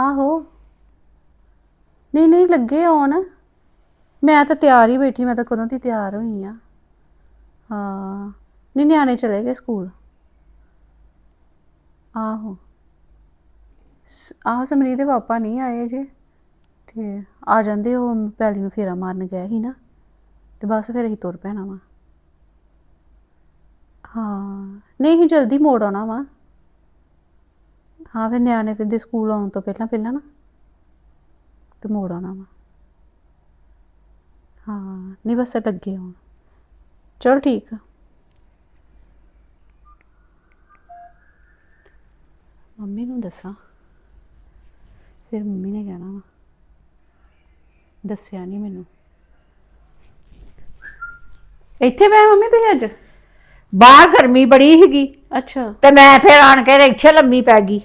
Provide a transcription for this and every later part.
ਆਹੋ। ਨਹੀਂ ਨਹੀਂ, ਲੱਗੇ ਆਉਣ। ਮੈਂ ਤਾਂ ਤਿਆਰ ਹੀ ਬੈਠੀ, ਮੈਂ ਤਾਂ ਕਦੋਂ ਦੀ ਤਿਆਰ ਹੋਈ ਆ। ਹਾਂ। ਨਹੀਂ, ਨਿਆਣੇ ਚਲੇ ਗਏ ਸਕੂਲ। ਆਹੋ। ਸ- ਆਹੋ ਸਮਰੀ ਦੇ ਪਾਪਾ ਨਹੀਂ ਆਏ ਜੇ। ਤੇ ਆ ਜਾਂਦੇ, ਉਹ ਪੈਲੀ ਨੂੰ ਫੇਰਾ ਮਾਰਨ ਗਏ ਸੀ ਨਾ। ਤੇ ਬਸ ਫਿਰ ਅਸੀਂ ਤੁਰ ਪੈਣਾ ਵਾ। ਹਾਂ। ਨਹੀਂ, ਅਸੀਂ ਜਲਦੀ ਮੋੜ ਆਉਣਾ ਵਾ। ਹਾਂ ਫਿਰ ਨਿਆਣੇ ਫਿਰ ਦੇ ਸਕੂਲ ਆਉਣ ਤੋਂ ਪਹਿਲਾਂ ਪਹਿਲਾਂ ਨਾ। ਤੇ ਮੋੜ ਆਉਣਾ ਵਾ। ਹਾਂ ਨਹੀਂ ਬਸ ਲੱਗੇ ਹੁਣ। ਚਲ ਠੀਕ ਆ। ਮੰਮੀ ਨੂੰ ਦੱਸਾਂ। ਫਿਰ ਮੰਮੀ ਨੇ ਕਹਿਣਾ ਵਾ। ਦੱਸਿਆ ਨਹੀਂ ਮੈਨੂੰ। ਇੱਥੇ ਬੈ ਮੰਮੀ ਤੁਸੀਂ ਅੱਜ? ਬਾਹਰ ਗਰਮੀ ਬੜੀ ਸੀਗੀ। ਅੱਛਾ। ਤੇ ਮੈਂ ਫਿਰ ਆਣ ਕੇ ਇੱਥੇ ਲੰਮੀ ਪੈ ਗਈ।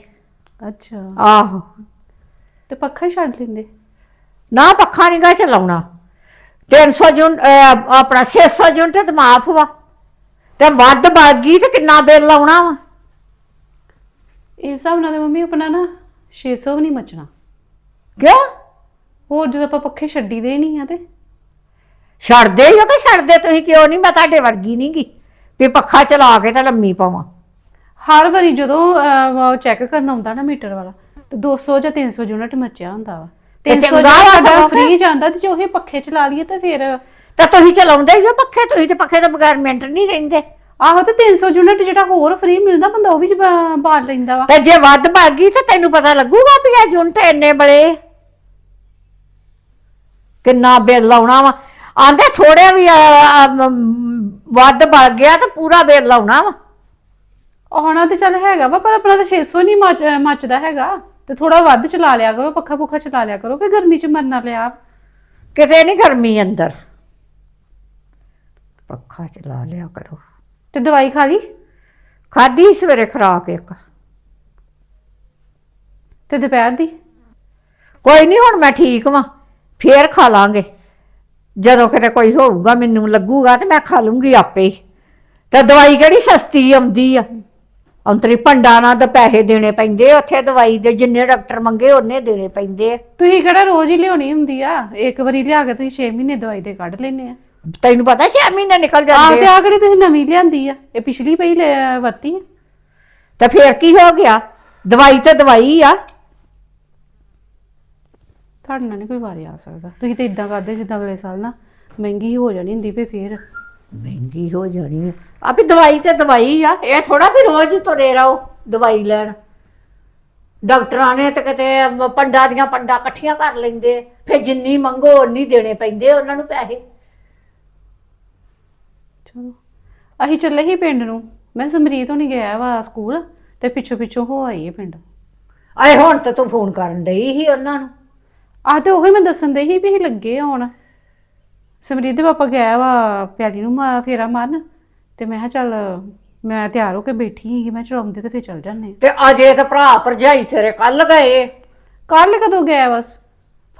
ਅੱਛਾ। ਆਹੋ। ਤੇ ਪੱਖਾ ਹੀ ਛੱਡ ਲੈਂਦੇ? ਨਾ ਪੱਖਾ ਨਹੀਂ ਗਾ ਚਲਾਉਣਾ। 300 ਯੂਨਿਟ ਅਹ, ਆਪਣਾ 600 ਯੂਨਿਟ ਤੇ ਮਾਫ ਵਾ। ਤੇ ਵੱਧ ਵੱਗ ਗਈ ਤੇ ਕਿੰਨਾ ਬਿੱਲ ਆਉਣਾ ਵਾ? ਇਸ ਹਿਸਾਬ ਨਾਲ ਤੇ ਮੰਮੀ ਆਪਣਾ ਨਾ 600 ਵੀ ਨਹੀਂ ਮਚਣਾ। ਕਿਉਂ? ਹੋਰ ਜਦੋਂ ਆਪਾਂ ਪੱਖੇ ਛੱਡੀ ਦੇ ਨਹੀਂ ਆ ਤੇ। ਛੱਡਦੇ ਹੀ ਹੋ ਕਿ ਛੱਡਦੇ? ਤੁਸੀਂ ਕਿਉਂ ਨਹੀਂ ਮੈਂ ਤੁਹਾਡੇ ਵਰਗੀ ਨਹੀਂ ਗੀ। ਵੀ ਪੱਖਾ ਚਲਾ ਕੇ ਤੇ ਲੰਮੀ ਪਾਵਾਂ। ਹਰ ਵਾਰੀ ਜਦੋਂ ਚੈੱਕ ਕਰਨ ਆਉਂਦਾ ਨਾ ਮੀਟਰ ਵਾਲਾ ਤੇ 200 ਜਾਂ 300 ਯੂਨਿਟ ਮੱਚਿਆ ਹੁੰਦਾ ਵਾ। ਤੇ 300 ਚੰਗਾ ਵਾ ਸਾਡਾ ਸਗੋਂ ਕਿ- ਫ੍ਰੀ। ਜਾਂਦਾ ਤੇ ਜੇ ਉਹੀ ਪੱਖੇ ਚਲਾ ਲਈਏ ਤਾਂ ਫਿਰ ਤੇ ਤੁਸੀਂ ਚਲਾਉਂਦੇ ਹੀ ਹੋ ਪੱਖੇ ਤੁਸੀਂ ਤੇ ਪੱਖੇ ਤੋਂ ਬਗੈਰ ਮਿੰਟ ਨਹੀਂ ਰਹਿੰਦੇ। ਆਹੋ ਤੇ 300 ਯੂਨਿਟ ਜਿਹੜਾ ਹੋਰ ਫ੍ਰੀ ਮਿਲਦਾ ਬੰਦਾ ਉਹ ਵੀ ਬ- ਬਾਲ ਲੈਂਦਾ ਵਾ। ਤੇ ਜੇ ਵੱਧ ਵੱਗ ਗਈ ਤੇ ਤੈਨੂੰ ਪਤਾ ਲੱਗੂਗਾ ਵੀ ਇਹ ਯੂਨਿਟ ਇੰਨੇ ਬੜੇ। ਕਿੰਨਾ ਬਿੱਲ ਆਉਣਾ ਵਾ। ਆਂਦੇ ਥੋੜੇ ਵੀ ਮ, ਵੱਧ ਵੱਗ ਗਿਆ ਤੇ ਪੂਰਾ ਬਿੱਲ ਆਉਣਾ ਵਾ। ਆਉਣਾ ਤੇ ਚੱਲ ਹੈਗਾ ਵਾ ਪਰ ਆਪਣਾ ਤਾਂ 600 ਨਹੀਂ ਮੱਚ- ਅਹ ਮੱਚਦਾ ਹੈਗਾ। ਤੇ ਥੋੜਾ ਵੱਧ ਚਲਾ ਲਿਆ ਕਰੋ ਪੱਖਾ ਪੁੱਖਾ ਚਲਾ ਲਿਆ ਕਰੋ ਕਿ ਗਰਮੀ ਚ ਮਰਨਾ ਲਿਆ। ਕਿਤੇ ਨਹੀਂ ਗਰਮੀ ਅੰਦਰ। ਪੱਖਾ ਚਲਾ ਲਿਆ ਕਰੋ। ਤੇ ਦਵਾਈ ਖਾ ਲਈ? ਖਾਦੀ ਸਵੇਰੇ ਖਰਾਕ ਇੱਕ। ਤੇ ਦੁਪਹਿਰ ਦੀ? ਕੋਈ ਨਹੀਂ ਹੁਣ ਮੈਂ ਠੀਕ ਵਾਂ ਫੇਰ ਖਾ ਲਾਂਗੇ। ਜਦੋਂ ਕਿਤੇ ਕੋਈ ਹੋਊਗਾ ਮੈਨੂੰ ਲੱਗੂਗਾ ਤੇ ਮੈਂ ਖਾ ਲੂੰਗੀ ਆਪੇ ਹੀ। ਤੇ ਦਵਾਈ ਕਿਹੜੀ ਸਸਤੀ ਆਉਂਦੀ ਆ? ਅੰਤਰੀ ਭੰਡਾ ਨਾਲ ਤਾਂ ਪੈਸੇ ਦੇਣੇ ਪੈਂਦੇ ਆ ਉੱਥੇ ਦਵਾਈ ਦੇ ਜਿੰਨੇ ਡਾਕਟਰ ਮੰਗੇ ਉਹਨੇ ਦੇਣੇ ਪੈਂਦੇ ਆ। ਤੁਸੀਂ ਕਿਹੜਾ ਰੋਜ਼ ਹੀ ਲਿਆਉਣੀ ਹੁੰਦੀ ਆ? ਇੱਕ ਵਾਰੀ ਲਿਆ ਕੇ ਤੁਸੀਂ 6 ਮਹੀਨੇ ਦਵਾਈ ਦੇ ਕੱਢ ਲੈਨੇ ਆ। ਤੈਨੂੰ ਪਤਾ 6 ਮਹੀਨੇ ਨਿਕਲ ਆਹ ਜਾਂਦੇ ਤੇ ਆ ਆ ਕਿਹੜੀ ਤੁਸੀਂ ਨਵੀਂ ਲਿਆਂਦੀ ਆ? ਇਹ ਪਿਛਲੀ ਪਈ ਲੈ- ਵਰਤੀ ਆ? ਤੇ ਫੇਰ ਕੀ ਹੋ ਗਿਆ? ਦਵਾਈ ਤੇ ਦਵਾਈ ਆ। ਤੁਹਾਡੇ ਨਾਲ ਨਹੀਂ ਕੋਈ ਵਾਰੀ ਆ ਸਕਦਾ। ਤੁਸੀਂ ਤੇ ਇਦਾਂ ਕਰਦੇ ਜਿੱਦਾਂ ਅਗਲੇ ਸਾਲ ਨਾ ਮਹਿੰਗੀ ਹੋ ਜਾਣੀ ਹੁੰਦੀ ਫੇਰ। ਮਹਿੰਗੀ ਹੋ ਜਾਣੀ ਆ। ਆ ਵੀ ਦਵਾਈ ਤੇ ਦਵਾਈ ਆ ਇਹ ਥੋੜਾ ਵੀ ਰੋਜ਼ ਹੀ ਤੁਰੇ ਰਹੋ ਦਵਾਈ ਲੈਣ। ਡਾਕਟਰਾਂ ਨੇ ਤੇ ਕਿਤੇ ਪੰਡਾਂ ਦੀਆਂ ਪੰਡਾਂ ਇਕੱਠੀਆਂ ਕਰ ਲੈਂਦੇ ਫਿਰ ਜਿੰਨੀ ਮੰਗੋ ਉਨੀ ਦੇਣੇ ਪੈਂਦੇ ਉਹਨਾਂ ਨੂੰ ਪੈਸੇ। ਚਲੋ ਅਸੀਂ ਚੱਲੇ ਹੀ ਪਿੰਡ ਨੂੰ। ਮੈਂ ਸਮਰੀਤ ਹੋਣੀ ਗਿਆ ਵਾ ਸਕੂਲ ਤੇ ਪਿੱਛੋਂ ਪਿੱਛੋਂ ਹੋ ਆਈ ਹੈ ਪਿੰਡ। ਆਏ ਹੁਣ ਤੇ ਤੂੰ ਫੋਨ ਕਰਨ ਡਈ ਸੀ ਉਹਨਾਂ ਨੂੰ। ਆਹ ਤੇ ਉਹੀ ਮੈਂ ਦੱਸਣ ਦੇ ਹੀ ਵੀ ਅਸੀਂ ਲੱਗੇ ਆਉਣ। ਸਮਰੀਤ ਦੇ ਪਾਪਾ ਗਿਆ ਵਾ ਪਿਆਲੀ ਨੂੰ ਮਾ- ਫੇਰਾ ਮਾਰਨ। ਤੇ ਮੈਂ ਕਿਹਾ ਚੱਲ ਮੈਂ ਤਿਆਰ ਹੋ ਕੇ ਬੈਠੀ ਸੀ ਮੈਂ ਚਲਾਉਂਦੇ ਤੇ ਫਿਰ ਚੱਲ ਜਾਂਦੇ ਤੇ ਅਜੇ ਤਾਂ ਭਰਾ ਭਰਜਾਈ ਤੇਰੇ ਕੱਲ ਗਏ। ਕੱਲ ਕਦੋਂ ਗਿਆ ਬਸ?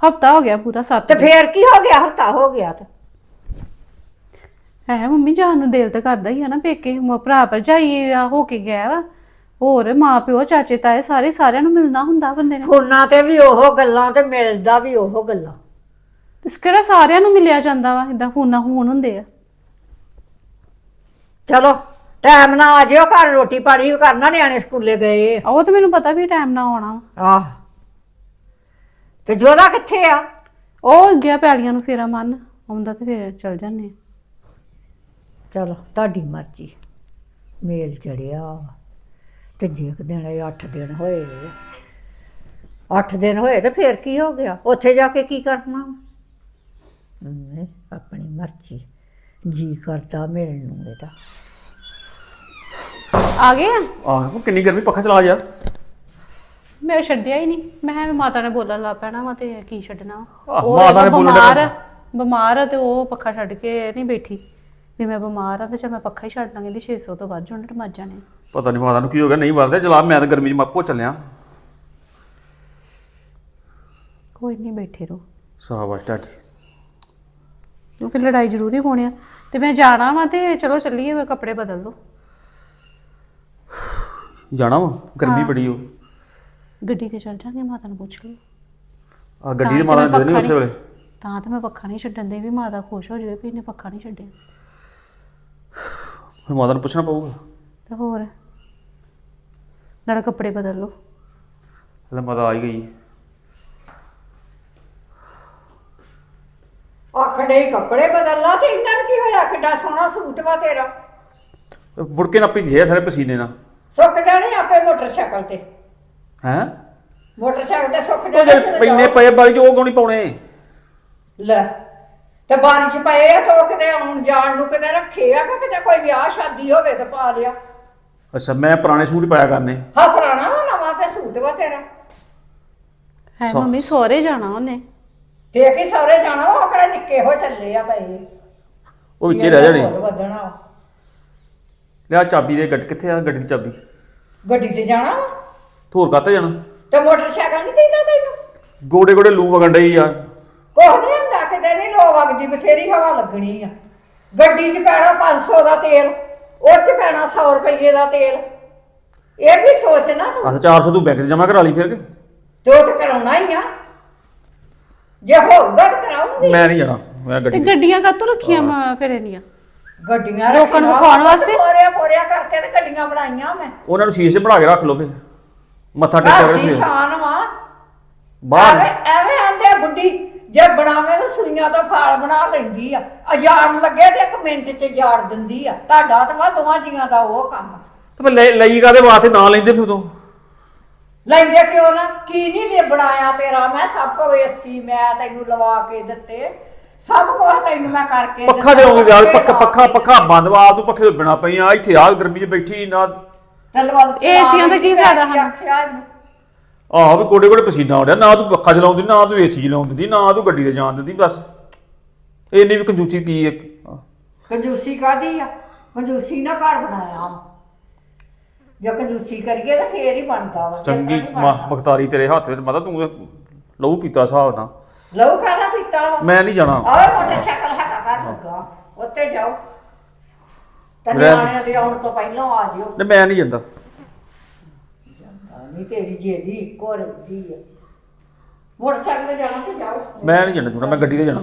ਹਫਤਾ ਹੋ ਗਿਆ ਪੂਰਾ ਸੱਤ ਤੇ ਫੇਰ ਕੀ ਹੋ ਗਿਆ? ਹਫਤਾ ਹੋ ਗਿਆ ਤੇ। ਹੈ ਮੰਮੀ ਜਾਨ ਨੂੰ ਦਿਲ ਤੇ ਕਰਦਾ ਹੀ ਆ ਨਾ ਪੇਕੇ। ਮ- ਭਰਾ ਭਰਜਾਈ ਆ ਹੋ ਕੇ ਗਿਆ ਵਾ। ਹੋਰ ਮਾਂ ਪਿਓ ਚਾਚੇ ਤਾਏ ਸਾਰੇ ਸਾਰਿਆਂ ਨੂੰ ਮਿਲਣਾ ਹੁੰਦਾ ਬੰਦੇ ਨੇ। ਫੋਨਾਂ ਤੇ ਵੀ ਉਹ ਗੱਲਾਂ ਤੇ ਮਿਲਦਾ ਵੀ ਉਹ ਗੱਲਾਂ। ਇਸ ਕਿਹੜਾ ਸਾਰਿਆਂ ਨੂੰ ਮਿਲਿਆ ਜਾਂਦਾ ਵਾ? ਇਦਾਂ ਫੋਨਾਂ ਹੋਣ ਹੁੰਦੇ ਆ। ਚਲੋ ਟਾਈਮ ਨਾਲ ਆ ਜਿਓ ਘਰ ਰੋਟੀ ਪਾਣੀ ਵੀ ਕਰਨਾ ਨਿਆਣੇ ਸਕੂਲੇ ਗਏ। ਉਹ ਤਾਂ ਮੈਨੂੰ ਪਤਾ ਵੀ ਟਾਈਮ ਨਾਲ ਆਉਣਾ ਵਾ। ਆਹ। ਤੇ ਜੋਦਾ ਕਿੱਥੇ ਆ? ਉਹ ਗਿਆ ਪੈਲੀਆਂ ਨੂੰ ਫੇਰਾ ਮੰਨ ਆਉਂਦਾ ਤੇ ਫੇਰ ਚੱਲ ਜਾਂਦੇ ਆ। ਚਲੋ ਤੁਹਾਡੀ ਮਰਜ਼ੀ। ਮੇਲ ਚੜਿਆ। ਤੇ ਜੇ ਇੱਕ ਦਿਨ ਇਹ 8 ਦਿਨ ਹੋਏ 8 ਦਿਨ ਹੋਏ ਤੇ ਫੇਰ ਕੀ ਹੋ ਗਿਆ? ਉੱਥੇ ਜਾ ਕੇ ਕੀ ਕਰਨਾ ਮੈਂ ਆਪਣੀ ਮਰਜ਼ੀ ਜੀ ਕਰਦਾ ਮਿਲਣ ਨੂੰ ਇਹਦਾ। ਆ ਗਏ ਆ? ਆਹ ਕਿੰਨੀ ਗਰਮੀ ਪੱਖਾ ਚਲਾ ਯਾਰ ਮੈਂ ਛੱਡਿਆ ਹੀ ਨਹੀਂ। ਮੈਂ ਕਿਹਾ ਮਾਤਾ ਨੇ ਬੋਲਣ ਲੱਗ ਪੈਣਾ ਵਾ ਤੇ ਕੀ ਛੱਡਣਾ ਆਹ, ਉਹ ਮਾਤਾ ਨੇ ਇਹਦਾ ਬੋਲਣ ਬਿਮਾਰ ਲੱਗ ਆ, ਬਿਮਾਰ ਆ ਤੇ ਉਹ ਪੱਖਾ ਛੱਡ ਕੇ ਨਹੀਂ ਬੈਠੀ। ਵੀ ਮੈਂ ਬਿਮਾਰ ਆ ਤੇ ਚਲ ਮੈਂ ਪੱਖਾ ਹੀ ਛੱਡ ਲਾਂਗੀ ਦੀ 600 ਤੋਂ ਵੱਧ ਯੂਨਿਟ ਮਰ ਜਾਣੇ। ਪਤਾ ਨਹੀਂ ਮਾਤਾ ਨੂੰ ਕੀ ਹੋ ਗਿਆ ਨਹੀਂ ਵਰਦੇ ਚਲਾ ਮੈਂ ਤਾਂ ਗਰਮੀ 'ਚ ਮਾਪੋ ਚੱਲਿਆ। ਕੋਈ ਨਹੀਂ ਬੈਠੇ ਰਹੋ। ਸਾਬਾਸ਼ ਟਾਟੀ ਕਿਉਂਕਿ ਲੜਾਈ ਜ਼ਰੂਰੀ ਹੋਣੀ ਆ। ਤੇ ਮੈਂ ਜਾਣਾ ਵਾ ਤੇ ਚਲੋ ਚੱਲੀਏ ਮੈਂ ਕੱਪੜੇ ਬਦਲ ਲਓ। ਜਾਣਾ ਵਾ? ਗਰਮੀ ਬੜੀ ਹੋ ਗੱਡੀ ਤੇ ਚੱਲ ਜਾਂਗੇ ਮਾਤਾ ਨੂੰ ਪੁੱਛ ਲਈ ਆ ਗੱਡੀ ਦੇ ਨੇ ਦੇ ਦੇਣੀ ਉਸੇ ਵੇਲੇ। ਤਾਂ ਤੇ ਮੈਂ ਪੱਖਾ ਨਹੀਂ ਛੱਡਣ ਦੇ ਵੀ ਮਾਤਾ ਖੁਸ਼ ਹੋ ਜਾਵੇ ਵੀ ਇਹਨੇ ਪੱਖਾ ਨਹੀਂ ਛੱਡਿਆ। ਫਿਰ ਮਾਤਾ ਨੂੰ ਪੁੱਛਣਾ ਪਊਗਾ। ਤੇ ਹੋਰ? ਨਾਲ ਕੱਪੜੇ ਬਦਲ ਲਓ। ਹਲੇ ਮਾਤਾ ਆ ਹੀ ਗਈ। ਆਖੜੇ ਕੱਪੜੇ ਬਦਲਣਾ ਤੇ ਇਹਨਾਂ ਨੂੰ ਕੀ ਹੋਇਆ? ਕਿੱਡਾ ਸੋਹਣਾ ਸੂਟ ਵਾ ਤੇਰਾ। ਮੁੜ ਕੇ ਨਾ ਭਿੱਜੇ ਸਾਰੇ ਪਸੀਨੇ ਨਾਲ। ਸੁੱਕ ਜਾਣੇ ਆਪੇ ਮੋਟਰਸਾਈਕਲ ਤੇ। ਹੈ? ਮੋਟਰਸਾਈਕਲ ਤੇ ਸੁੱਕ ਉਹ ਜਾਣੇ ਜਦੋਂ ਪੈਨੇ। ਪਏ ਬਾਰੀ ਚ ਉਹ ਕਿਉਂ ਨਹੀਂ ਪਾਉਣੇ? ਲੈ ਤੇ ਬਾਰਿਸ਼ ਪਏ ਆ ਤਾਂ ਕਿਤੇ ਆਉਣ ਜਾਣ ਨੂੰ ਕਿਤੇ ਰੱਖੇ ਆ ਕਿ ਕਿਤੇ ਕੋਈ ਵਿਆਹ ਸ਼ਾਦੀ ਹੋਵੇ ਤੇ ਪਾ ਲਿਆ। ਅੱਛਾ ਮੈਂ ਪੁਰਾਣੇ ਸੂਟ ਹੀ ਪਾਇਆ ਕਰਨੇ। ਹਾਂ ਪੁਰਾਣਾ ਵਾ ਨਵਾਂ ਤੇ ਸੂਟ ਵਾ ਤੇਰਾ। ਹੈ ਮੰਮੀ ਸਹੁਰੇ ਜਾਣਾ ਉਹਨੇ। ਤੇ ਕੀ ਸਹੁਰੇ ਜਾਣਾ ਵਾ ਉਹ ਕਿਹੜੇ ਨਿੱਕੇ ਹੋ ਚੱਲੇ ਆ ਪਏ ਉਹ ਵਿੱਚੇ ਰਹਿ ਜਾਣੀ। ਵਧਣਾ। ਲਿਆ ਚਾਬੀ ਦੇ ਗੱਡ ਕਿੱਥੇ ਆ ਗੱਡੀ ਦੀ ਚਾਬੀ? ਗੱਡੀ 'ਚ ਜਾਣਾ ਵਾ। ਥੋਰ ਕਾਤੇ ਜਾਣਾ? ਤੇ ਮੋਟਰਸਾਈਕਲ ਨਹੀਂ ਦੇਦਾ ਤੈਨੂੰ? ਗੋਡੇ ਗੋਡੇ ਲੂ ਵਗਣ ਡਈ ਆ। ਕੁਛ ਨਹੀਂ ਹੁੰਦਾ ਕਿਤੇ ਨਹੀਂ ਲੋ ਵਗਦੀ ਬਥੇਰੀ ਹਵਾ ਲੱਗਣੀ ਆ। ਗੱਡੀ 'ਚ ਪੈਣਾ 500 ਦਾ ਤੇਲ ਉਹ 'ਚ ਪੈਣਾ 100 ਰੁਪਏ ਦਾ ਤੇਲ। ਇਹ ਵੀ ਸੋਚ ਨਾ ਤੂੰ। ਅਸਾਂ 400 ਤੂੰ ਬੈਂਕ 'ਚ ਜਮਾ ਕਰਾ ਲਈ ਫਿਰ ਕੇ? ਤੇ ਉਹ ਤੇ ਕਰਾਉਣਾ ਹੀ ਆ। ਜੇ ਹੋਊਗਾ ਤਾਂ ਕਰਾਉਂਗੀ। ਮੈਂ ਨਹੀਂ ਜਾਣਾ ਮੈਂ ਤੇ ਗੱਡੀ ਗੱਡੀਆਂ ਕਾਤੋਂ ਰੱਖੀਆਂ ਮੈਂ ਫਿਰ ਇਹਨੀਆਂ ਗੱਡੀਆਂ ਲੋਕਾਂ ਨੂੰ ਵਿਖਾਉਣ ਵਾਸਤੇ? ਪੋਰਿਆ ਪੋਰਿਆ ਕਰਕੇ ਤੇ ਗੱਡੀਆਂ ਬਣਾਈਆਂ ਮੈਂ। ਉਹਨਾਂ ਨੂੰ ਸ਼ੀਸ਼ੇ ਬਣਾ ਕੇ ਰੱਖ ਲਓ ਫੇ ਮੱਥਾ ਟੇਕਿਆ ਕਰੇ ਦੀ ਸੀ ਸ਼ਾਨ ਵਾ। ਬਾਹਰ। ਐਵੇਂ ਐਵੇਂ ਆਂਦੇ ਆ ਬੁੱਢੀ ਜੇ ਬਣਾਵੇ ਤਾਂ ਸੂਈਆਂ ਤੋਂ ਫਾਲ ਬਣਾ ਲੈਂਦੀ ਆ। ਅਜਾੜਨ ਲੱਗੇ ਤੇ ਇੱਕ ਮਿੰਟ 'ਚ ਜਾੜ ਦਿੰਦੀ ਆ। ਤੁਹਾਡਾ ਤਾਂ ਵਾ ਦੋਵਾਂ ਜੀਆਂ ਦਾ ਉਹ ਕੰਮ। ਤੇ ਫਿਰ ਲੈ ਲਈ ਕਾਦੇ ਵਾਸਤੇ ਨਾ ਲੈਂਦੇ ਫਿਰ ਉਦੋਂ? ਲੈਂਦੇ ਕਿਉਂ ਨਾ? ਕੀ ਨਹੀਂ ਨੇ ਬਣਾਇਆ ਤੇਰਾ? ਮੈਂ ਸਭ ਕੁਝ ਏਸੀ ਮੈਂ ਤੈਨੂੰ ਲਵਾ ਕੇ ਦਿੱਤੇ। ਸਭ ਕੁਝ ਤੈਨੂੰ ਮੈਂ ਕਰਕੇ ਪੱਖਾ ਦਿੱਤਾ, ਦੇਉਂਗੇ ਯਾਰ ਪੱਖਾ ਪੱਖਾ ਕੇ ਪੱਖਾ ਬੰਦ ਵਾ ਤੂੰ ਪੱਖੇ ਤੋਂ ਬਿਨਾ ਪਈਆਂ ਇੱਥੇ ਆ ਗਰਮੀ 'ਚ ਬੈਠੀ ਨਾ। ਚਲਾ ਏਸੀਆਂ ਦਾ ਕੀ ਕੇ ਫਾਇਦਾ ਹਨ? ਆਖਿਆ ਇਹਨੂੰ। ਆਹੋ ਵੀ ਕੋਡੇ ਕੋਡੇ ਪਸੀਨਾ ਆਉਂਦਾ। ਨਾ ਤੂੰ ਪੱਖਾ ਚਲਾਉਂਦੀ ਨਾ ਤੂੰ ਏਸੀ ਚਲਾਉਣ ਦਿੰਦੀ ਨਾ ਤੂੰ ਗੱਡੀ ਤੇ ਜਾਣ ਦਿੰਦੀ ਬਸ। ਇੰਨੀ ਵੀ ਕੰਜੂਸੀ ਕੀ ਹੈ? ਕੰਜੂਸੀ ਕਾਦੀ ਆ? ਕੰਜੂਸੀ ਨਾ ਘਰ ਬਣਾਇਆ। ਜੇ ਕੰਜੂਸੀ ਕਰੀਏ ਤਾਂ ਫੇਰ ਹੀ ਬਣਦਾ ਵਾ ਚੰਗੀ ਨਹੀਂ। ਮਖਤਾਰੀ ਤੇਰੇ ਹੱਥ ਵਿੱਚ ਮਤਾ ਤੂੰ ਲਹੂ ਪੀਤਾ ਹਿਸਾਬ ਨਾਲ। ਲਹੂ ਕਾਹਦਾ ਪੀਤਾ ਵਾ? ਮੈਂ ਨਹੀਂ ਜਾਣਾ। ਆਵੇ ਮੋਟਰਸਾਈਕਲ ਹੈਗਾ ਘਰ ਲੱਗਾ ਉੱਤੇ ਜਾਓ। ਤੇ ਨਿਆਣਿਆਂ ਦੇ ਆਉਣ ਤੋਂ ਪਹਿਲਾਂ ਆ ਜਿਓ। ਤੇ ਮੈਂ ਨਹੀਂ ਜਾਂਦਾ। ਨਹੀਂ ਤੇਰੀ ਜੇਦੀ ਇੱਕੋ ਰਹਿੰਦੀ ਆ। ਮੋਟਰਸਾਈਕਲ ਤੇ ਜਾਣਾ ਤੇ ਜਾਓ। ਮੈਂ ਨਹੀਂ ਜਾਣਾ ਚੁਣਾ ਮੈਂ ਗੱਡੀ ਤੇ ਜਾਣਾ।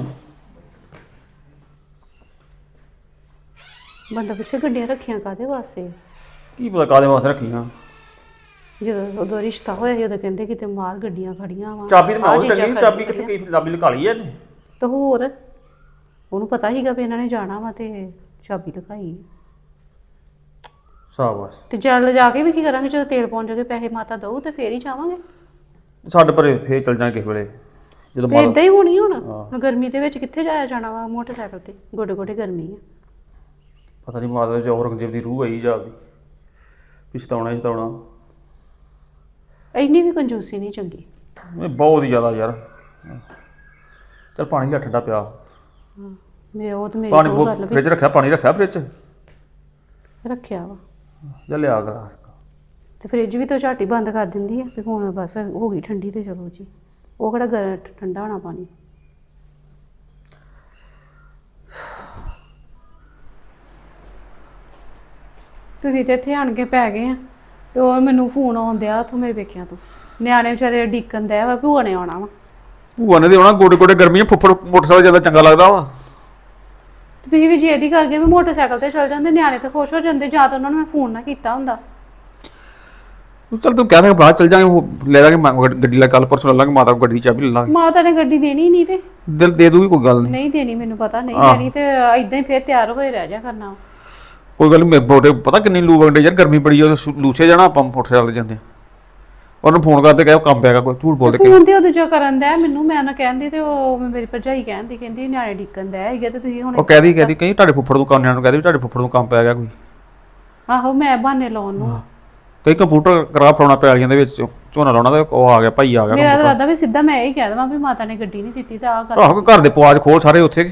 ਬੰਦਾ ਪਿੱਛੇ ਗੱਡੀਆਂ ਰੱਖੀਆਂ ਕਾਦੇ ਵਾਸਤੇ? ਕੀ ਪਤਾ ਕਾਦੇ ਵਾਸਤੇ ਰੱਖੀਆਂ? ਜਦੋਂ ਉਦੋਂ ਰਿਸ਼ਤਾ ਹੋਇਆ ਸੀ ਉਦੋਂ ਕਹਿੰਦੇ ਕਿਤੇ ਮਾਰ ਗੱਡੀਆਂ ਖੜੀਆਂ ਵਾ। ਚਾਬੀ ਤੇ ਮੈਂ ਉਹ ਚਾਬੀ ਕਿੱਥੇ ਗਈ ਚਾਬੀ ਲਗਾ ਲਈ ਐ ਤੇ ਹੋਰ ਉਹਨੂੰ ਪਤਾ ਸੀਗਾ ਵੀ ਇਹਨਾਂ ਨੇ ਜਾਣਾ ਵਾ ਤੇ ਚਾਬੀ ਲਗਾਈ ਸ਼ਾਬਾਸ਼। ਤੇ ਚੱਲ ਜਾ ਕੇ ਵੀ ਕੀ ਕਰਾਂਗੇ ਜਦੋਂ ਤੇਲ ਪਹੁੰਚ ਜਾਗੇ ਪੈਸੇ ਮਾਤਾ ਦਊ ਤੇ ਫੇਰ ਹੀ ਜਾਵਾਂਗੇ। ਸਾਡੇ ਪਰੇ ਫੇਰ ਚੱਲ ਜਾਾਂਗੇ ਕਿਸੇ ਵੇਲੇ ਜਦੋਂ ਤੇ ਇਦਾਂ ਹੀ ਹੋਣੀ ਹੁਣ। ਹਾਂ। ਹੁਣ ਗਰਮੀ ਦੇ ਵਿੱਚ ਕਿੱਥੇ ਜਾਇਆ ਜਾਣਾ ਵਾ? ਮੋਟਰਸਾਈਕਲ ਤੇ। ਗੋਡੇ ਗੋਡੇ ਗਰਮੀ ਆ। ਪਤਾ ਨਹੀਂ ਮਾਤਾ ਦੇ ਔਰੰਗਜ਼ੇਬ ਦੀ ਰੂਹ ਆਈ ਜਾਂਦੀ ਪਿਛਤਾਉਣਾ ਹੀ ਛਤਾਉਣਾ ਇੰਨੀ ਵੀ ਕੰਜੂਸੀ ਨਹੀਂ ਚੰਗੀ। ਇਹ ਬਹੁਤ ਹੀ ਜ਼ਿਆਦਾ ਯਾਰ। ਚਲ ਪਾਣੀ ਲਿਆ ਠੰਡਾ ਪਿਆ। ਮੇਰੇ ਉਹ ਤੇ ਮੇਰੀ ਪਾਣੀ ਉਹ ਗੱਲ ਫ੍ਰਿਜ ਰੱਖਿਆ ਪਾਣੀ ਰੱਖਿਆ ਫ੍ਰਿਜ ਵੀ ਰੱਖਿਆ ਵਾ। ਜਾਂ ਲਿਆ ਗਲਾ ਤੇ ਫ੍ਰਿਜ ਵੀ ਤਾਂ ਝਾਟੀ ਬੰਦ ਕਰ ਦਿੰਦੀ ਹੈ ਵੀ ਹੁਣ ਬਸ ਹੋ ਗਈ ਠੰਡੀ ਤੇ ਚਲੋ ਜੀ। ਉਹ ਕਿਹੜਾ ਗਰ ਠੰਡਾ ਹੋਣਾ ਪਾਣੀ? ਤੁਸੀਂ ਤੇ ਇੱਥੇ ਆਣ ਕੇ ਪੈ ਗਏ ਆ। ਤੇ ਉਹ ਮੈਨੂੰ ਫੋਨ ਆਉਂਦਿਆ ਉੱਥੋਂ ਮੇਰੇ ਵੇਖਿਆ ਤੋਂ। ਨਿਆਣੇ ਵਿਚਾਰੇ ਡੀਕਨ ਦੇ ਵਾ ਭੂਆ ਨੇ ਆਉਣਾ ਵਾ। ਭੂਆ ਨੇ ਦੇ ਆਉਣਾ ਗੋਡੇ ਗੋਡੇ ਗਰਮੀ ਆ, ਫੁੱਫੜ ਮੋਟਰਸਾਈਕਲ ਜ਼ਿਆਦਾ ਚੰਗਾ ਲੱਗਦਾ ਵਾ। ਤੇ ਤੁਸੀਂ ਵੀ ਜੇਦੀ ਕਰਕੇ ਵੀ ਮੋਟਰਸਾਈਕਲ ਤੇ ਚੱਲ ਜਾਂਦੇ ਨਿਆਣੇ ਤਾਂ ਖੁਸ਼ ਹੋ ਜਾਂਦੇ ਜਾਂ ਤਾਂ ਉਹਨਾਂ ਨੂੰ ਮੈਂ ਫੋਨ ਨਾ ਕੀਤਾ ਹੁੰਦਾ। ਚਲ ਤੂੰ ਕਹਿੰਦਾ ਬਾਅਦ ਚਲ ਜਾਾਂਗੇ ਉਹ ਲੈ ਲਾਂਗੇ ਮ- ਗੱਡੀ ਲੈ ਕੱਲ ਪਰਸੋਂ ਲੈ ਲਾਂਗੇ ਮਾਤਾ ਕੋਲ ਗੱਡੀ ਦੀ ਚਾਬੀ ਲੈ ਲਾਂਗੇ। ਮਾਤਾ ਨੇ ਗੱਡੀ ਦੇਣੀ ਨਹੀਂ ਤੇ? ਦਿਲ ਦੇ ਦੂਗੀ ਕੋਈ ਗੱਲ ਨਹੀਂ। ਨਹੀਂ ਦੇਣੀ ਮੈਨੂੰ ਪਤਾ ਨਹੀਂ ਆਹ। ਦੇਣੀ ਤੇ ਇਦਾਂ ਹੀ ਫੇਰ ਤਿਆਰ ਹੋਏ ਰਹਿ ਜਾ ਕਰਨਾ। ਕੋਈ ਗੱਲ ਨਹੀਂ ਬੋਡੇ ਪਤਾ ਕਿੰਨੀ ਲੂ ਵਗਦੇ ਯਾਰ ਗਰਮੀ ਬੜੀ ਆ ਉਹ ਲੂਸੇ ਜਾਣਾ ਆਪਾਂ ਮੋਟਰਸਾਈਕਲ ਤੇ ਜਾਂਦੇ ਆ। ਉਹਨੂੰ ਫੋਨ ਕਰਦੇ ਕਹੇ ਕੰਮ ਪਿਆਗਾ ਕੋਈ ਝੂਠ ਬੋਲਦੇ ਕਿ ਫੋਨ ਤੇ ਉਹ ਦੂਜਾ ਕਰਨ ਦਾ ਮੈਨੂੰ ਮੈਂ ਨਾ ਕਹਿੰਦੀ ਤੇ ਉਹ ਮੇਰੀ ਭਰਜਾਈ ਕਹਿੰਦੀ ਕਹਿੰਦੀ ਨਿਆਣੇ ਡਿੱਕਣ ਦਾ ਹੈਗਾ ਤੇ ਤੁਸੀਂ ਹੁਣ ਉਹ ਕਹਦੀ ਕਹਦੀ ਕਹੀਂ ਤੁਹਾਡੇ ਫੁੱਫੜ ਨੂੰ ਕੰਮ ਨੂੰ ਕਹਦੀ ਤੁਹਾਡੇ ਫੁੱਫੜ ਨੂੰ ਕੰਮ ਪੈ ਗਿਆ ਕੋਈ। ਆਹੋ ਮੈਂ ਬਹਾਨੇ ਲਾਉਣ ਨੂੰ। ਕਈ ਕੰਪਿਊਟਰ ਕਰਾ ਫੜਾਉਣਾ ਪੈਲੀਆਂ ਦੇ ਵਿੱਚ ਝੋਨਾ ਲਾਉਣਾ ਤੇ ਉਹ ਆ ਗਿਆ ਭਾਈ ਆ ਗਿਆ ਮੇਰਾ ਇਰਾਦਾ ਵੀ ਸਿੱਧਾ ਮੈਂ ਇਹ ਕਹਿ ਦਵਾਂ ਵੀ ਮਾਤਾ ਨੇ ਗੱਡੀ ਨਹੀਂ ਦਿੱਤੀ ਤਾਂ ਆ ਕਰ ਆਹੋ ਘਰ ਦੇ ਪਵਾਜ ਖੋਲ ਸਾਰੇ ਉੱਥੇ।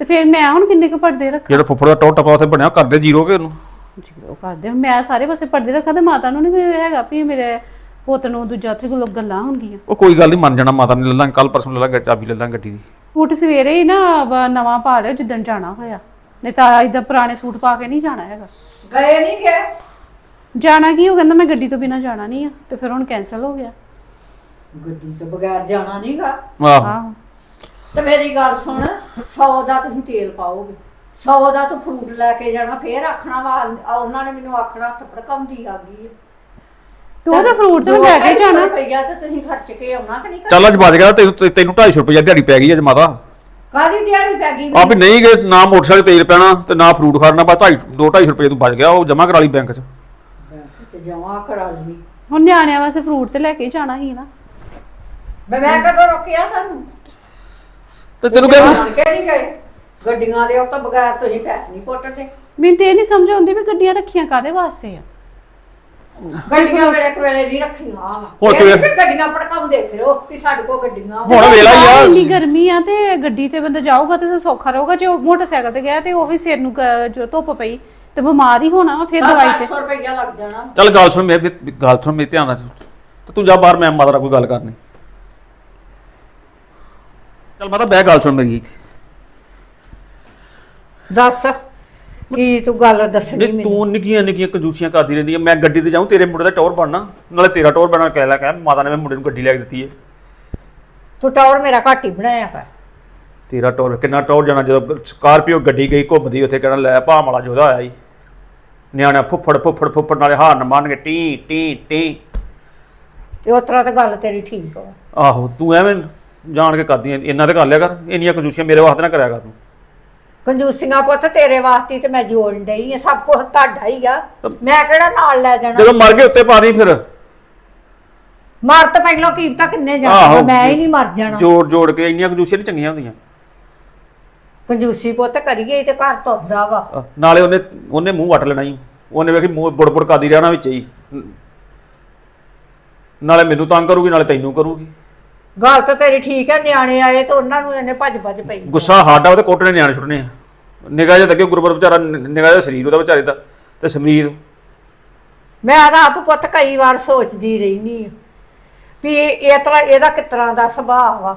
ਤੇ ਫਿਰ ਮੈਂ ਹੁਣ ਕਿੰਨੇ ਕੁ ਪਰਦੇ ਰੱਖਾਂ? ਜਿਹੜਾ ਫੁੱਫੜ ਦਾ ਟੋਟ ਟਪਾ ਉੱਥੇ ਬਣਿਆ ਕਰਦੇ ਜ਼ੀਰੋ ਕੇ ਉਹਨੂੰ। ਜੀ ਉਹ ਕਰਦੇ ਮੈਂ ਸਾਰੇ ਪਾਸੇ ਪਰਦੇ ਰੱਖਾਂ ਤੇ ਮਾਤਾ ਨੂੰ ਨਹੀਂ ਹੈਗਾ ਵੀ ਮੇਰੇ ਪੁੱਤ ਨੂੰ ਦੂਜਾ ਉੱਥੇ ਕੋਲ ਗੱਲਾਂ ਹੋਣਗੀਆਂ। ਉਹ ਕੋਈ ਗੱਲ ਨਹੀਂ ਮੰਨ ਜਾਣਾ ਮਾਤਾ ਨੇ ਲੈ ਲਾਂਗੇ ਕੱਲ ਪਰਸੋਂ ਲੈ ਲਾਂਗੇ ਚਾਬੀ ਲੈ ਲਾਂਗੇ ਗੱਡੀ ਦੀ। ਸੂਟ ਸਵੇਰੇ ਹੀ ਨਾ ਬ- ਨਵਾਂ ਪਾ ਲਿਓ ਜਿੱਦਣ ਜਾਣਾ ਹੋਇਆ। ਨਹੀਂ ਤਾਂ ਇਦਾਂ ਪੁਰਾਣੇ ਸੂਟ ਪਾ ਕੇ ਨਹੀਂ ਜਾਣਾ ਹੈਗਾ। ਗਏ ਨਹੀਂ ਗਏ ਜਾਣਾ ਕੀ ਉਹ ਕਹਿੰਦਾ ਮੈਂ ਗੱਡੀ ਤੋਂ ਬਿਨਾ ਜਾਣਾ ਨਹੀਂ ਆ ਤੇ ਫਿਰ ਹੁਣ ਕੈਨਸਲ ਹੋ ਗਿਆ। ਗੱਡੀ ਤੋਂ ਬਗੈਰ ਜਾਣਾ ਨਹੀਂਗਾ ਆਹੋ। ਆਹੋ। ਤੇ ਮੇਰੀ ਗੱਲ ਸੁਣ 100 ਦਾ ਤੁਸੀਂ ਤੇਲ ਪਾਓਗੇ। 100 ਦਾ ਤੂੰ ਫਰੂਟ ਲੈ ਕੇ ਜਾਣਾ ਫੇਰ ਆਖਣਾ ਵਾ ਆ ਉਹਨਾਂ ਨੇ ਮੈਨੂੰ ਆਖਣਾ ਹੱਥ ਭੜਕਾਉਂਦੀ ਆ ਗਈ ਹੈ। ਤੇ ਉਹ ਤਾਂ ਫਰੂਟ ਤੇ ਲੈ ਕੇ ਜਾਣਾ। ਰੁਪਈਆ ਤੇ ਤੁਸੀਂ ਖਰਚ ਕੇ ਆਉਣਾ ਕਿ ਨਹੀਂ ਚੱਲ ਅੱਜ ਵੱਜ ਗਿਆ ਤੈਨੂੰ ਤੇ- ਤੈਨੂੰ 250 ਰੁਪਏ ਦਿਹਾੜੀ ਪੈ ਗਈ ਅੱਜ ਮਾਤਾ। ਕਾਦੀ ਦਿਹਾੜੀ ਪੈ ਗਈ ਆ ਵੀ ਨਹੀਂ ਗਏ ਨਾ ਮੋਟਰਸਾਈਕਲ ਤੇਲ ਪੈਣਾ ਤੇ ਨਾ ਫਰੂਟ ਖੜਨਾ ਬਸ 2.5 2.5 ਰੁਪਏ ਤੂੰ ਬਚ ਗਿਆ ਉਹ ਜਮਾ ਕਰਾ ਲਈ ਬੈਂਕ 'ਚ ਤੇ ਜਮਾ ਕਰਾ ਲਈ ਹੁਣ ਨਿਆਣਿਆਂ ਵਾਸਤੇ ਫਰੂਟ ਤੇ ਲੈ ਕੇ ਜਾਣਾ ਹੀ ਨਾ। ਮੈਂ ਮੈਂ ਕਦੋਂ ਰੋਕਿਆ ਤੁਹਾਨੂੰ? ਤੇ ਤੈਨੂੰ ਕਿਹਾ ਜਾਣ ਕੇ ਨਹੀਂ ਗਏ? ਗੱਡੀਆਂ ਦੇ ਉਹ ਤੋਂ ਬਗੈਰ ਤੁਸੀਂ ਪੈਰ ਨਹੀਂ ਪੁੱਟਦੇ। ਮੈਨੂੰ ਤੇ ਇਹ ਨਹੀਂ ਸਮਝ ਆਉਂਦੀ ਵੀ ਗੱਡੀਆਂ ਰੱਖੀਆਂ ਕਾਦੇ ਵਾਸਤੇ ਆ। ਗੱਡੀਆਂ ਵੇਲੇ ਕਵੇਲੇ ਨਹੀਂ ਰੱਖੀਆਂ ਹੁਣ ਇਹ ਨੀ ਕਿਵੇਂ? ਵੀ ਗੱਡੀਆਂ ਭੜਕਾਉਂਦੇ ਫਿਰੋ ਕਿ ਸਾਡੇ ਕੋਲ ਗੱਡੀਆਂ। ਹੁਣ ਵੇਲਾ ਹੀ ਆ। ਇੰਨੀ ਗਰਮੀ ਆ ਤੇ ਗੱਡੀ ਤੇ ਬੰਦਾ ਜਾਊਗਾ ਤੇ ਸੌਖਾ ਰਹੂਗਾ। ਜੇ ਉਹ ਮੋਟਰਸਾਈਕਲ ਤੇ ਗਿਆ ਤੇ ਉਹ ਵੀ ਸਿਰ ਨੂੰ ਜੋ ਧੁੱਪ ਪਈ ਤੇ ਬਿਮਾਰ ਹੀ ਹੋਣਾ ਵਾ ਫਿਰ ਦਵਾਈ ਤੇ ਸੌ ਰੁਪਈਆ ਲੱਗ ਜਾਣਾ। ਚੱਲ ਗੱਲ ਸੁਣ ਮੇਰੇ ਗੱਲ ਸੁਣ ਮੇਰੇ ਧਿਆਨ ਨਾਲ। ਤੇ ਤੂੰ ਜਾ ਬਾਹਰ ਮੈਂ ਮਾਤਾ ਨਾਲ ਕੋਈ ਗੱਲ ਕਰਨੀ। ਚੱਲ ਮਾਤਾ ਬਹਿ ਗੱਲ ਸੁਣ ਮੇਰੀ। ਦੱਸ ਕੀ ਤੂੰ ਗੱਲ ਦੱਸਣੀ ਨਹੀਂ ਮੈਨੂੰ? ਤੂੰ ਨਿੱਕੀਆਂ ਨਿੱਕੀਆਂ ਕੰਜੂਸੀਆਂ ਕਰਦੀ ਰਹਿੰਦੀ ਹੈ ਮੈਂ ਗੱਡੀ ਤੇ ਜਾਊਂ ਤੇਰੇ ਮੁੰਡੇ ਦਾ ਟੌਰ ਬਣਨਾ। ਨਾਲੇ ਤੇਰਾ ਟੌਰ ਬਣਨਾ ਕਹਿ ਲੈ ਕਹਿ ਮਾਤਾ ਨੇ ਮੇਰੇ ਮੁੰਡੇ ਨੂੰ ਗੱਡੀ ਲੈ ਕੇ ਦਿੱਤੀ ਹੈ ਤੂੰ ਟੌਰ ਮੇਰਾ ਘੱਟ ਹੀ ਬਣਾਇਆ ਕਰ। ਤੇਰਾ ਟੌਰ ਕਿੰਨਾ ਟੌਰ ਜਾਣਾ? ਜਦੋਂ ਸਕਾਰਪੀਓ ਗੱਡੀ ਗਈ ਘੁੰਮਦੀ ਉੱਥੇ ਕਹਿਣਾ ਲੈ ਭਾਮ ਵਾਲਾ ਜੋਦਾ ਆਇਆ ਈ। ਨਿਆਣਾ ਫੁੱਫੜ ਫੁੱਫੜ ਫੁੱਫੜ ਨਾਲੇ ਹਾਰਨ ਮਾਰਨ ਕੇ ਟੀ ਟੀ ਟੀ। ਇਹ ਉਸ ਤਰ੍ਹਾਂ ਤਾਂ ਗੱਲ ਤੇਰੀ ਠੀਕ ਵਾ ਆਹੋ ਤੂੰ ਐਵੇਂ ਜਾਣ ਕੇ ਕਰਦੀ ਐ ਇੰਨਾ ਤੇ ਕਰ ਲਿਆ ਕਰ ਇੰਨੀਆਂ ਕੰਜੂਸੀਆਂ ਮੇਰੇ ਵਾਸਤੇ ਨਾ ਕਰਿਆ ਕਰ ਤੂੰ। ਕੰਜੂਸੀਆਂ ਪੁੱਤ ਤੇਰੇ ਵਾਸਤੇ ਤੇ ਮੈਂ ਜੋੜਨ ਡਈ ਆ ਸਭ ਕੁਝ ਤੁਹਾਡਾ ਹੀ ਆ। ਮੈਂ ਕਿਹੜਾ ਨਾਲ ਲੈ ਜਾਣਾ? ਜਦੋਂ ਮਰ ਗਏ ਉੱਤੇ ਪਾ ਦੀ ਫਿਰ। ਮਰ ਤਾਂ ਪਹਿਲਾਂ ਕੀਮਤਾਂ ਕਿੰਨੇ ਜਾਣਾ। ਮੈਂ ਹੀ ਨਹੀਂ ਮਰ ਜਾਣਾ। ਜੋੜ ਜੋੜ ਕੇ ਇੰਨੀਆਂ ਕੰਜੂਸੀਆਂ ਨਹੀਂ ਚੰਗੀਆਂ ਹੁੰਦੀਆਂ। ਕੰਜੂਸੀ ਪੁੱਤ ਕਰੀਏ ਤੇ ਘਰ ਤੁਰਦਾ ਵਾ। ਨਾਲੇ ਉਹਨੇ ਉਹਨੇ ਮੂੰਹ ਵੱਟ ਲੈਣਾ ਹੀ ਉਹਨੇ ਵੇਖੀ ਮੂੰਹ ਬੁੜ ਬੁੜ ਕਰਦੀ ਰਹਿਣਾ ਵਿੱਚ ਹੀ। ਨਾਲੇ ਮੈਨੂੰ ਤੰਗ ਕਰੂਗੀ ਨਾਲੇ ਤੈਨੂੰ ਕਰੂਗੀ। ਗੱਲ ਤਾਂ ਤੇਰੀ ਠੀਕ ਹੈ ਨਿਆਣੇ ਆਏ ਤੇ ਉਹਨਾਂ ਨੂੰ ਇਹਨੇ ਭੱਜ ਭੱਜ ਪਈ ਗੁੱਸਾ ਸਾਡਾ ਉਹਦੇ ਕੋਟੇ ਨੇ ਨਿਆਣੇ ਛੁੱਟਨੇ ਨਿਗਾਹ ਜਿਹਾ ਅੱਗੇ ਗੁਰਬਰ ਵਿਚਾਰਾ ਨਿਗਾਹ ਜਿਹਾ ਸਰੀਰ ਉਹਦਾ ਵਿਚਾਰੇ ਦਾ ਤੇ ਸਮਰੀਰ। ਮੈਂ ਤਾਂ ਆਪ ਪੁੱਤ ਕਈ ਵਾਰ ਸੋਚਦੀ ਰਹਿਨੀ ਆ ਵੀ ਇਹ ਇਹ ਤਰ੍ਹਾਂ ਇਹਦਾ ਕਿਸ ਤਰ੍ਹਾਂ ਦਾ ਸੁਭਾਅ ਵਾ।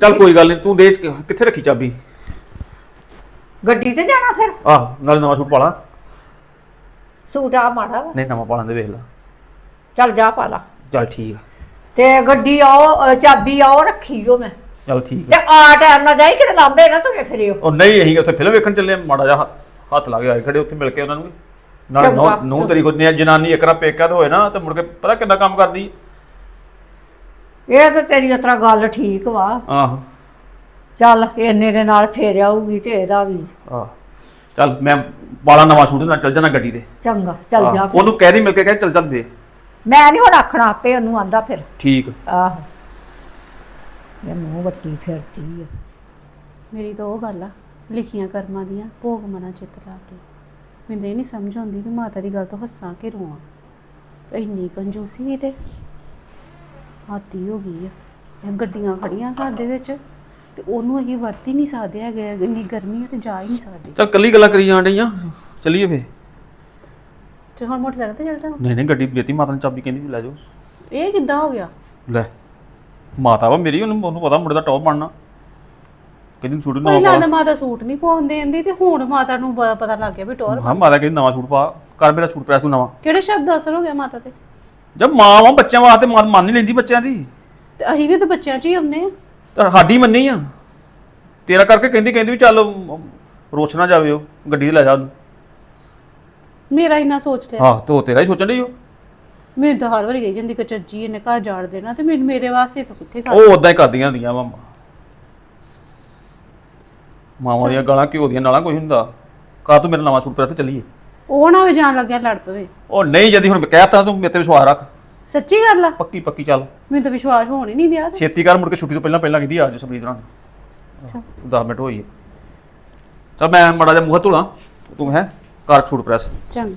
ਚੱਲ ਕੋਈ ਗੱਲ ਨਹੀਂ ਤੂੰ ਦੇ ਕਿੱਥੇ ਰੱਖੀ ਚਾਬੀ? ਗੱਡੀ ਤੇ ਜਾਣਾ ਫਿਰ? ਆਹ ਨਾਲੇ ਨਵਾਂ ਸੂਟ ਪਾ ਲਾ। ਸੂਟ ਆ ਮਾੜਾ ਵਾ। ਨਹੀਂ ਨਵਾਂ ਪਾ ਲੈਂਦੇ ਵੇਖ ਲਾ। ਚੱਲ ਜਾ ਪਾ ਲਾ। ਚੱਲ ਠੀਕ ਆ। ਤੇ ਗੱਡੀ ਆਓ ਚਾਬੀ ਆਓ ਰੱਖੀਓ ਮੈਂ। ਚੱਲ ਠੀਕ ਤੇ ਆ ਆ ਟਾਈਮ ਨਾ ਜਾਈ ਕਿਤੇ ਲਾਂਬੇ ਨਾ ਤੁਰੇ ਫਿਰਿਓ ਉਹ ਨਹੀਂ ਅਸੀਂ ਉੱਥੇ ਫਿਲਮ ਵੇਖਣ ਚੱਲੇ ਮਾੜਾ ਜਿਹਾ ਹੱਥ- ਹੱਥ ਲਾ ਕੇ ਆਏ ਖੜੇ ਉੱਥੇ ਮਿਲ ਕੇ ਉਹਨਾਂ ਨੂੰ। ਨਾਲੇ ਚੰਗਾ। ਨੌ ਨੌ ਤੇਰੀ ਕੋਈ ਜਨਾਨੀ ਇੱਕ ਨਾ ਪੇਕਾ ਤੇ ਹੋਏ ਨਾ ਤੇ ਮੁੜ ਕੇ ਪਤਾ ਕਿੰਨਾ ਕੰਮ ਕਰਦੀ ਇਹ ਤਾਂ ਤੇਰੀ ਉਸ ਤਰ੍ਹਾਂ ਗੱਲ ਠੀਕ ਵਾ। ਆਹੋ। ਚੱਲ ਇੰਨੇ ਦੇ ਨਾਲ ਫੇਰ ਆਊਗੀ ਤੇ ਇਹਦਾ ਵੀ। ਆਹ। ਚੱਲ ਮੈਂ ਪਾਲਾ ਨਵਾਂ ਸੂਟ ਨਾਲ ਚੱਲ ਜਾਣਾ ਗੱਡੀ ਤੇ। ਚੰਗਾ ਚੱਲ ਜਾ ਆਹ, ਫਿਰ। ਉਹਨੂੰ ਕਹਿ ਦੀ ਮਿਲ ਕੇ ਕਹਿ ਚੱਲ ਚੱਲ ਦੇ ਮੈਂ ਨਹੀਂ ਹੁਣ ਆਖਣਾ ਆਪੇ ਉਹਨੂੰ ਆਂਦਾ ਫਿਰ। ਠੀਕ। ਆਹੋ। ਇਹ ਮੂੰਹ ਵੱਟੀ ਫਿਰਦੀ ਆ। ਮੇਰੀ ਤਾਂ ਉਹ ਗੱਲ ਆ ਲਿਖੀਆਂ ਕਰਮਾਂ ਦੀਆਂ ਭੋਗ ਮਨਾ ਚਿੱਤ ਲਾ ਕੇ। ਮੈਨੂੰ ਇਹ ਨਹੀਂ ਸਮਝ ਆਉਂਦੀ ਵੀ ਮਾਤਾ ਦੀ ਗੱਲ ਤੋਂ ਹੱਸਾਂ ਕਿ ਰੋਵਾਂ। ਇੰਨੀ ਕੰਜੂਸੀ ਤੇ ਹਾਤੀ ਹੋ ਗਈ ਆ। ਇਹ ਗੱਡੀਆਂ ਖੜੀਆਂ ਘਰ ਦੇ ਵਿੱਚ ਤੇ ਉਹਨੂੰ ਅਸੀਂ ਵਰਤ ਹੀ ਨਹੀਂ ਸਕਦੇ ਹੈਗੇ ਇੰਨੀ ਗਰਮੀ ਹੈ ਤੇ ਜਾ ਹੀ ਨਹੀਂ ਸਕਦੇ। ਚੱਲ ਕੱਲੀ ਗੱਲਾਂ ਕਰੀ ਜਾਣ ਡਈਆਂ। ਚੱਲੀਏ ਫੇ ਤੇ ਹੁਣ ਮੋਟਰਸਾਈਕਲ ਤੇ ਚੱਲ ਜਾਣਾ। ਨਹੀਂ ਨਹੀਂ ਗੱਡੀ ਦੇਤੀ ਮਾਤਾ ਨੇ ਚਾਬੀ ਕਹਿੰਦੀ ਵੀ ਲੈ ਜਾਓ। ਇਹ ਕਿੱਦਾਂ ਹੋ ਗਿਆ? ਲੈ ਮਾਤਾ ਵਾ ਮੇਰੀ ਉਹਨੂੰ ਉਹਨੂੰ ਪਤਾ ਮੁੰਡੇ ਦਾ ਟੌਪ ਬਣਨਾ। ਕਹਿੰਦੀ ਛੋਟੂ ਨਵਾਂ ਪਹਿਲਾਂ ਪਾ ਤਾਂ ਮਾਤਾ ਸੂਟ ਨਹੀਂ ਪਾਉਣ ਦੇਂਦੀ ਤੇ ਹੁਣ ਮਾਤਾ ਨੂੰ ਪਤਾ ਲੱਗ ਗਿਆ ਵੀ ਟੋਰ ਹਾਂ ਮਾਤਾ ਕਹਿੰਦੀ ਨਵਾਂ ਸੂਟ ਪਾ ਕਰ ਮੇਰਾ ਸੂਟ ਪ੍ਰੈਸ ਤੂੰ ਨਵਾਂ। ਕਿਹੜੇ ਸ਼ਬਦ ਅਸਰ ਹੋ ਗਿਆ ਮਾਤਾ ਤੇ? ਜਦ ਮਾਂ ਵਾ ਬੱਚਿਆਂ ਵਾਸਤੇ ਮਾਂ ਮੰਨ ਨਹੀਂ ਲੈਂਦੀ ਬੱਚਿਆਂ ਦੀ। ਤੇ ਅਸੀਂ ਵੀ ਤਾਂ ਬੱਚਿਆਂ 'ਚ ਹੀ ਹੁੰਨੇ ਆ। ਤਾਂ ਸਾਡੀ ਮੰਨੀ ਆ। ਤੇਰਾ ਕਰਕੇ ਕਹਿੰਦੀ ਕਹਿੰਦੀ ਵੀ ਚੱਲ ਅਮ, ਰੋਸ਼ ਨਾ ਜਾਵੇ ਉਹ ਗੱਡੀ ਤੇ ਲੈ ਜਾ ਉਹਨੂੰ। ਮੇਰਾ ਇੰਨਾ ਸੋਚ ਲਿਆ। ਹਾਂ ਤੇ ਤੇਰਾ ਹੀ ਸੋਚਣ ਡਈ ਉਹ? ਮੈਨੂੰ ਤਾਂ ਹਰ ਵਾਰੀ ਕਹੀ ਜਾਂਦੀ ਕਿ ਚੱਜੀ ਇਹਨੇ ਘਰ ਜਾੜ ਦੇਣਾ ਤੇ ਮੈਨੂੰ ਮੇਰੇ ਵਾਸਤੇ ਤਾਂ ਕਿੱਥੇ ਕਰ ਉਹ ਉਦਾਂ ਹੀ ਕਰਦੀਆਂ ਹੁੰਦੀਆਂ ਮਾਮਾ। ਮਾਵਾਂ ਦੀਆਂ ਗਾਲਾਂ ਘਿਓ ਦੀਆਂ ਨਾਲਾਂ ਕੋਈ ਹੁੰਦਾ। ਕਾ ਤੂੰ ਮੇਰਾ ਨਵਾਂ ਸੂਟ ਪ੍ਰੈਸ ਤੇ ਚੱਲੀਏ। ਉਹ ਨਾ ਹੋਵੇ ਜਾਣ ਲੱਗਿਆ ਲੜ ਪਵੇ। ਉਹ ਨਹੀਂ ਜਦੀ ਹੁਣ ਕਹਿਤਾ ਤੂੰ ਮੇਰੇ ਤੇ ਵਿਸ਼ਵਾਸ ਰੱਖ। ਸੱਚੀ ਗੱਲ ਆ? ਪੱਕੀ ਪੱਕੀ ਚੱਲ। ਮੈਨੂੰ ਤਾਂ ਵਿਸ਼ਵਾਸ ਹੋਣ ਹੀ ਨਹੀਂ ਦਿਆ ਤੇ। ਛੇਤੀ ਕਰ ਮੁੜ ਕੇ ਛੁੱਟੀ ਤੋਂ ਪਹਿਲਾਂ ਪਹਿਲਾਂ ਕਹਿੰਦੀ ਆ ਜਾ ਸਬਰੀਤ ਨਾਲ। ਅੱਛਾ। 10 ਮਿੰਟ ਹੋਈ ਹੈ ਚੱਲ ਮੈਂ ਮੜਾ ਜਾ ਮੂੰਹ ਧੋਲਾਂ। ਤੂੰ ਹੈ? ਕਾਰਕ ਸ਼ੂਟ ਪ੍ਰੈਸ। ਚੰਗਾ।